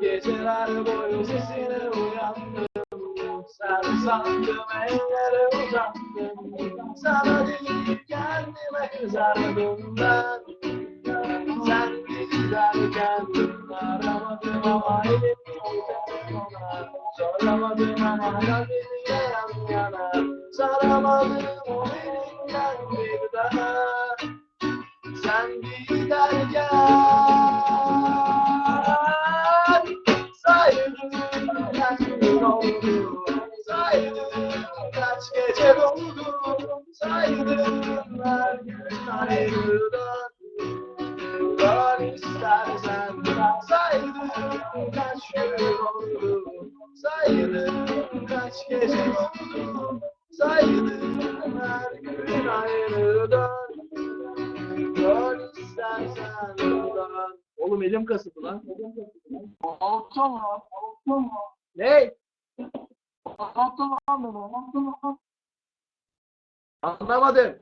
Geceler boyu sesine uyandım. Sen sandım ellere uzandım Sana değil kendime kızardım ben. Sen beni derken aramadım ama elimi telefona Soramadım ama kalbimi yan yana Saramadım Giderken Saydım kaç gün oldu Saydım kaç gece doldu Saydım her gün ayrıdan Yıllar istersen Saydım kaç gün oldu Saydım kaç gece doldu Saydım buradan. Oğlum elim kasıldı lan. Ağlattın mı? Ağlattın mı? Ne? Mı lan? Ağlattın mı? Anlamadım.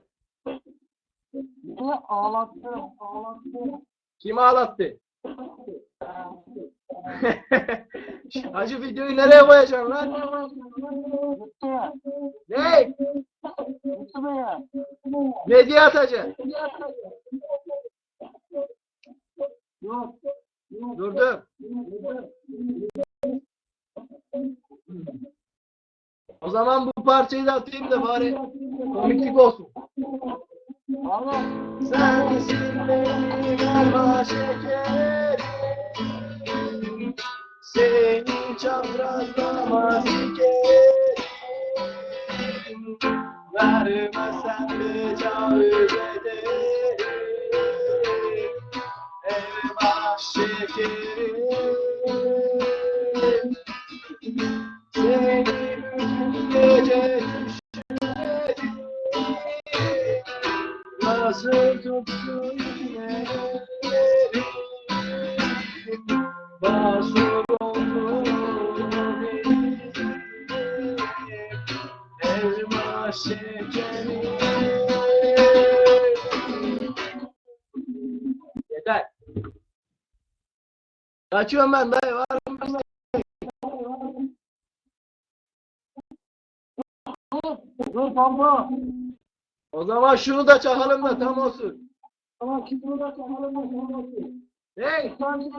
Niye ağlattın? Ağlattın. Kim ağlattı? Hacı videoyu nereye koyacağım lan? Ne? Ne diye atacaksın? Durdum. O zaman bu parçayı da atayım da bari komiklik olsun. Abi. Sensin benim elma şekerim Seni çaprazlama sikerim Vermesen tecavüz ederim Şekerim Seni bütün gece düşünmedim Nasıl tuttu yine ellerim benim Elma şekerim Kaçıyorum ben dayı var mı? Dur pampa. O zaman şunu da çakalım da tam olsun. Ama kimse de çakalım da sormasın. Hey! Sen.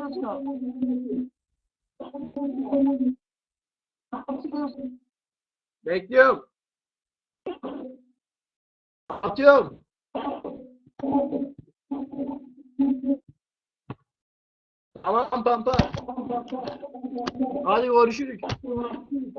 Bekliyorum. Atıyorum. Tamam pampa. Hadi görüşürüz. Görüşürüz.